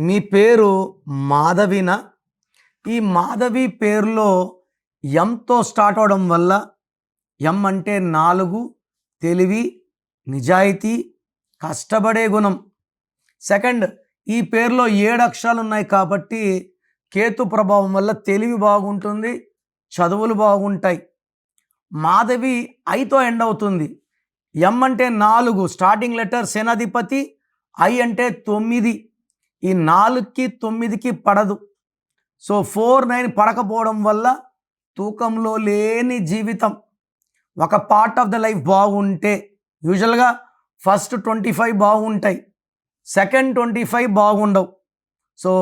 మీ పేరు మాధవిన? ఈ మాధవి పేరులో ఎంతో స్టార్ట్ అవడం వల్ల ఎం అంటే నాలుగు తెలివి నిజాయితీ కష్టపడే గుణం. సెకండ్ ఈ పేరులో ఏడు అక్షరాలు ఉన్నాయి కాబట్టి కేతు ప్రభావం వల్ల తెలివి బాగుంటుంది చదువులు బాగుంటాయి. మాధవి ఐతో ఎండ్ అవుతుంది. ఎం అంటే నాలుగు స్టార్టింగ్ లెటర్ సేనాధిపతి ఐ అంటే తొమ్మిది. ఈ నాలుగుకి తొమ్మిదికి పడదు. సో ఫోర్ నైన్ పడకపోవడం వల్ల తూకంలో లేని జీవితం. ఒక పార్ట్ ఆఫ్ ద లైఫ్ బాగుంటే యూజువల్గా ఫస్ట్ ట్వంటీ ఫైవ్ బాగుంటాయి. సెకండ్ ట్వంటీ ఫైవ్ బాగుండవు. సో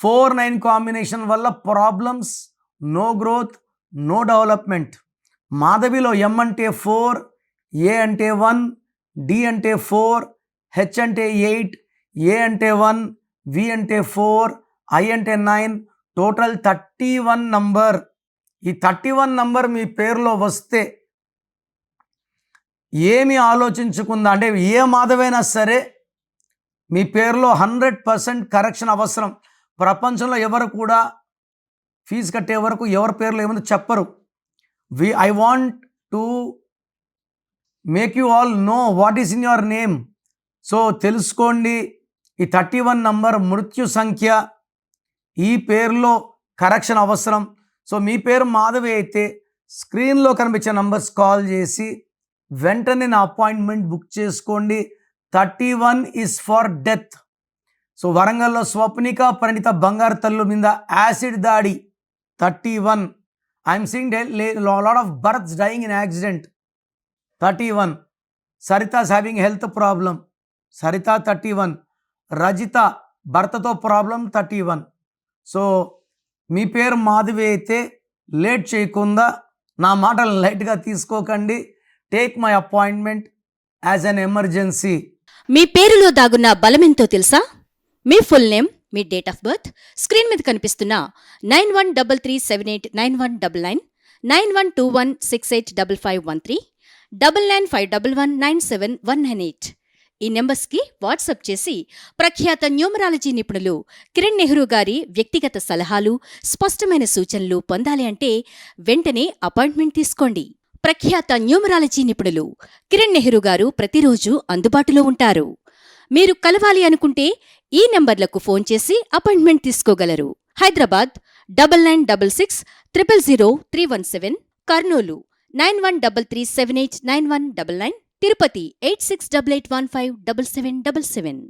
ఫోర్ నైన్ కాంబినేషన్ వల్ల problems no growth no development. మాధవిలో M అంటే ఫోర్ ఏ అంటే వన్ డి అంటే ఫోర్ హెచ్ అంటే ఎయిట్ ఏ అంటే వన్ వి అంటే ఫోర్ ఐ అంటే nine total thirty one number ఈ థర్టీ వన్ నంబర్ మీ పేరులో వస్తే ఏమి ఆలోచించుకుందా అంటే ఏ మాధవైనా సరే మీ పేరులో హండ్రెడ్ పర్సెంట్ కరెక్షన్ అవసరం. ప్రపంచంలో ఎవరు కూడా ఫీజు కట్టే వరకు ఎవరి పేర్లు ఏముందో చెప్పరు. We I want to make you all know what is in your name so తెలుసుకోండి. ఈ థర్టీ వన్ నంబర్ మృత్యు సంఖ్య ఈ పేరులో కరెక్షన్ అవసరం. సో మీ పేరు మాధవి అయితే స్క్రీన్లో కనిపించే నంబర్స్ కాల్ చేసి వెంటనే నా అపాయింట్మెంట్ బుక్ చేసుకోండి. Thirty one is for death. So వరంగల్లో స్వప్నిక పరిణిత బంగారు తల్లు మీద యాసిడ్ దాడి. Thirty one. I'm seeing lot of births dying in accident. Thirty one. Saritha's having health problem. Saritha thirty one. Rajitha భర్తతో ప్రాబ్లం థర్టీ వన్. సో మీ పేరు మాధవి అయితే late చేయకుండా నా మాటలు లైట్గా తీసుకోకండి. Take my appointment as an emergency. మీ పేరులో దాగున్న బలమెంతో తెలుసా? మీ ఫుల్ నేమ్ మీ డేట్ ఆఫ్ బర్త్ స్క్రీన్ మీద కనిపిస్తున్న nine one double three seven eight nine one double nine nine one two one six eight double five one three double nine five double one nine seven one nine eight. ఈ నెంబర్స్కి WhatsApp చేసి ప్రఖ్యాత numerology నిపుణులు కిరణ్ నెహ్రూ గారి వ్యక్తిగత సలహాలు స్పష్టమైన సూచనలు పొందాలి అంటే వెంటనే అపాయింట్మెంట్ తీసుకోండి. ప్రఖ్యాత న్యూమరాలజీ నిపుణులు కిరణ్ నెహ్రూ గారు ప్రతిరోజు అందుబాటులో ఉంటారు. మీరు కలవాలి అనుకుంటే ఈ నెంబర్లకు ఫోన్ చేసి appointment తీసుకోగలరు. Hyderabad double nine double six triple zero three one seven Kurnool nine one double three seven eight nine one double nine Tirupati eight six double eight one five double seven double seven.